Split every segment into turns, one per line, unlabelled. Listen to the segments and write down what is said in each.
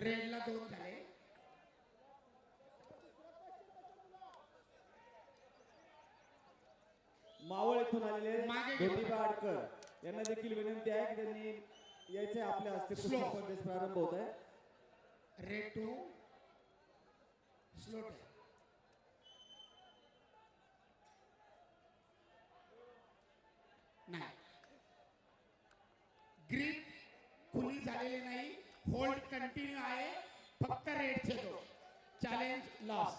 रेडला दोन झाले.
मावळ येथून आलेले. ज्योतिबा आडकर यांना देखील विनंती आहे की त्यांनी यायचे आपल्या हस्ते. स्पर्धेस प्रारंभ होत आहे.
रेड टू स्लोट कंटिन्यू आहे. फक्त रेड छेदो. चॅलेंज लॉस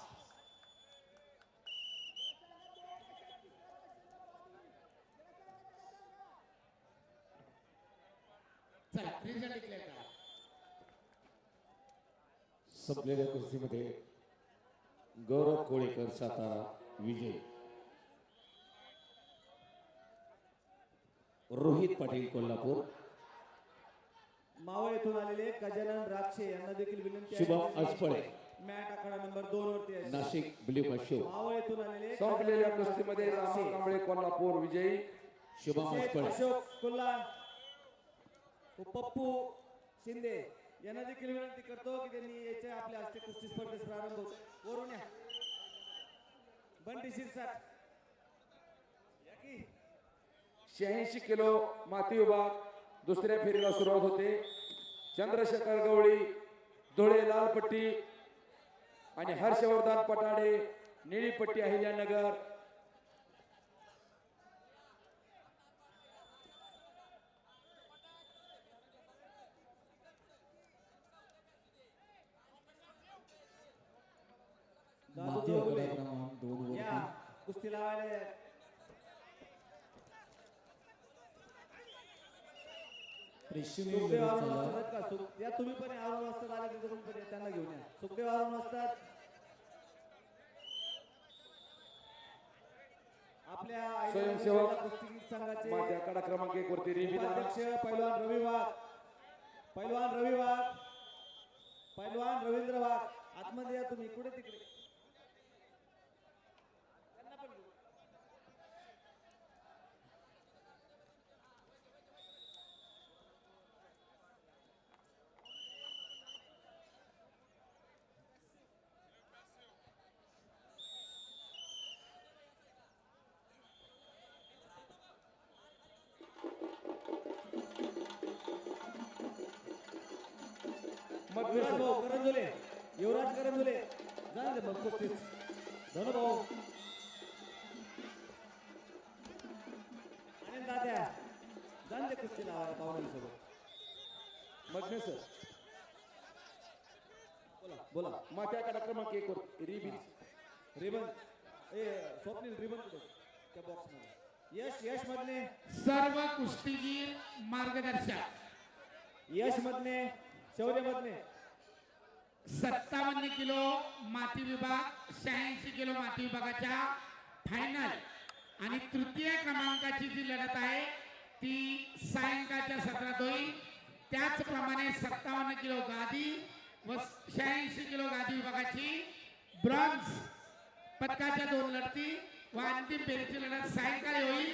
चला रिझल्ट डिक्लेअर करा.
संपलेल्या कुस्तीमध्ये गौरव कोळेकर सातारा विजय. रोहित पाटील कोल्हापूर.
मावळ येथून आलेले गजानन राक्षे यांना देखील विनंती आहे
शुभम अजपळे.
मॅट आकडा नंबर दोन वरती आहे.
नाशिक ब्ल्यू शो
मावळ येथून आलेले
संपलेल्या कुस्तीमध्ये. रामा कांबळे कोल्हापूर विजयी
शुभम अजपळे
अशोक कुल्ला व पप्पू शिंदे यांना देखील विनंती करतो की त्यांनी याचे आपल्या हस्ते कुस्ती स्पर्धेस प्रारंभ होतो वरून या बंटी शिरसाट या की.
शहाऐंशी किलो माती विभाग दुसऱ्या फेरीला सुरुवात होते. चंद्रशेखर गवळी धुळे लालपट्टी आणि हर्षवर्धन पटाडे अहिल्यानगर.
दोन
या
वरती
कुस्ती लावायला
प्रेक्षणीय
सुखदेव
लढत
अरुण
झाला.
वाजतात का? सुख- या तुम्ही पण या, अरुण वाजतात आले तिथे पण या, त्यांना घेऊन या. सुखदेव अरुण वाजतात आपल्या
स्वयंसेवक
कुस्ती संघाचे
आकडा क्रमांक एक वरती
उपाध्यक्ष पैलवान रवी वाघ पैलवान रवी वाघ पैलवान रवींद्र वाघ आतमध्ये या तुम्ही कुठे तिकडे? युवराज भाऊ करंजुले. युवराज करंजुले. जा ना ते मग कुस्तीत. धनु भाऊ आणि दाद्या जा ना ते कुस्ती लावायला पाहुण्यांसोबत.
मधने सर.
बोला बोला.
माती आकडा क्रमांक एक वर रिबिन.
रिबन. ए स्वप्नील रिबन कुठे? त्या बॉक्समध्ये. यश यश मधने.
सर्व कुस्तीगीर मार्गदर्शक.
यश मधने. शौर्यमधने
सत्तावन्न किलो माती विभाग शहाऐंशी किलो माती विभागाच्या फायनल आणि तृतीय क्रमांकाची जी लढत आहे ती सायंकाळच्या सत्रात होईल. त्याचप्रमाणे सत्तावन्न किलो गादी व शहाऐंशी किलो गादी विभागाची ब्रॉन्झ पदकाच्या दोन लढती व अंतिम फेरीची लढत सायंकाळी होईल.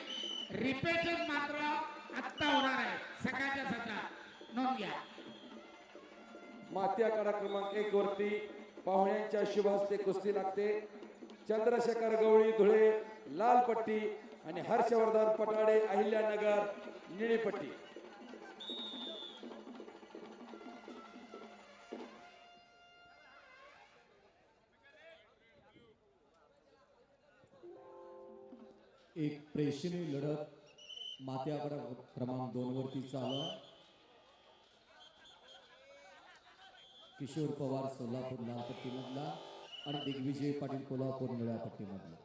रिपेचन मात्र आत्ता होणार आहे सकाळच्या सत्रात. नोंद घ्या.
माती आकडा क्रमांक एक वरती. पाहुण्यांच्या शुभ हस्ते कुस्ती लागते. चंद्रशेखर गवळी धुळे लाल पट्टी आणि हर्षवर्धन पटाडे अहिल्यानगर निळी पट्टी.
एक प्रेक्षणीय लढत माती क्रमांक दोन वरती चालू किशोर पवार सोलापूर लाल पट्टीमधला आणि दिग्विजय पाटील कोल्हापूर निळ्या पट्टीमधला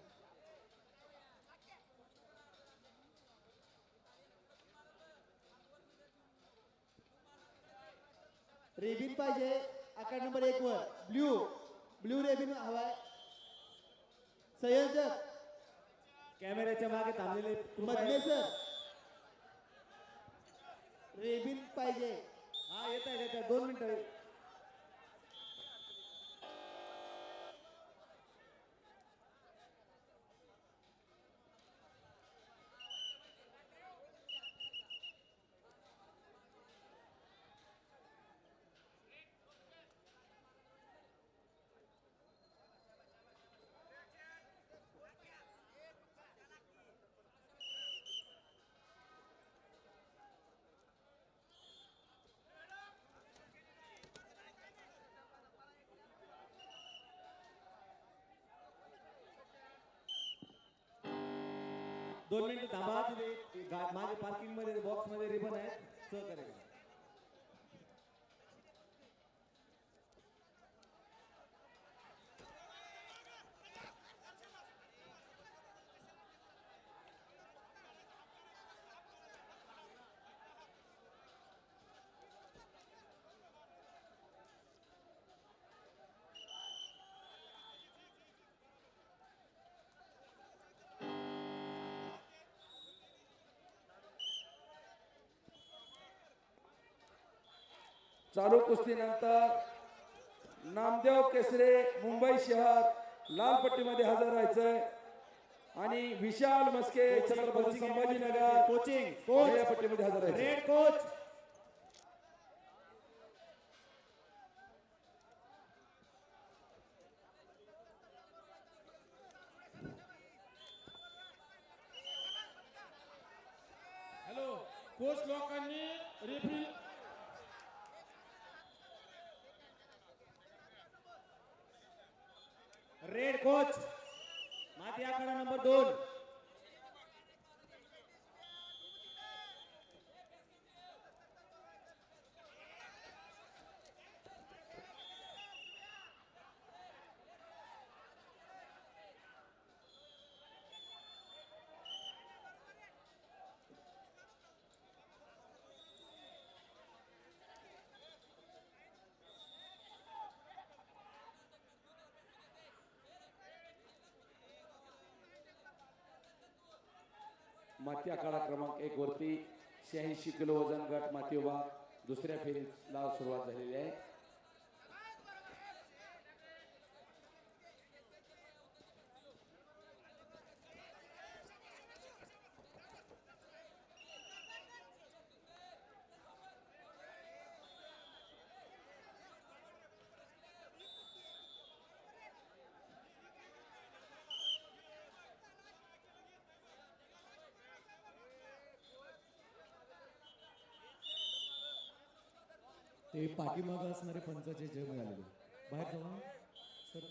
रेबिन पाहिजे. आकार नंबर एक वर. ब्ल्यू ब्ल्यू रेबिन हवाय. संयोजक. कॅमेऱ्याच्या मागे थांबलेले मधले सर रेबिन पाहिजे. हा येत आहे येत आहे. दोन मिनिटं. दोन मिनिटं थांबा माझ्या पार्किंगमध्ये बॉक्समध्ये रिबन आहे सह करा.
चालू कुस्तीनंतर नामदेव केसरे मुंबई शहर लाल पट्टीमध्ये हजर राहायचंय आणि विशाल मस्के छत्रपती संभाजीनगर
कोचिंग कोच
पट्टीमध्ये हजर
रेड कोच
हॅलो कोच लोकांनी रेफरी
रेड कोच माती आखाडा नंबर दोन.
माती आखाडा क्रमांक एक वरती शहाऐंशी किलो वजन गट माती विभाग दुसऱ्या फेरीला सुरुवात झालेली आहे.
ते पाठीमागं असणारे पंचाचे जय मिळालेले बाहेर जाऊ सर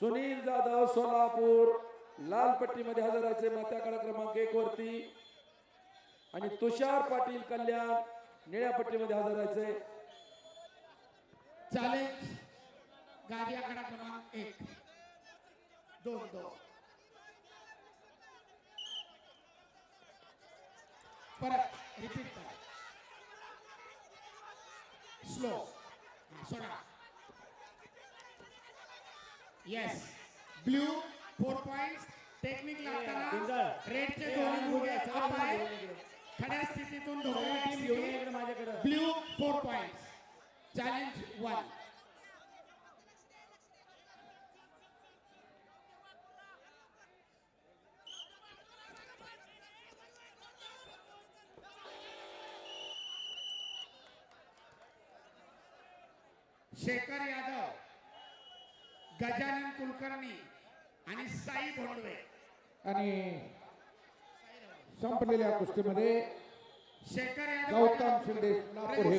सुनील जाधव सोलापूर लाल पट्टीमध्ये हजर राहायचे माती क्रमांक एक वरती. आणि तुषार पाटील कल्याण निळ्या पट्टीमध्ये हजर राहायचे
चॅलेंज गाडी आकडा क्रमांक एक. दोन दोन. परत रिपीट करा. स्लो सोडा. Yes blue four point technique
बिंजळ.
रेडचे अप आहे.
इकडे.
खड्या स्थितीतून blue four point challenge one Shekhar Yadav. Gajanan Kulkarni आणि साई भोंडवे.
आणि संपलेल्या कुस्तीमध्ये
शेखर
गौतम शिंदे हे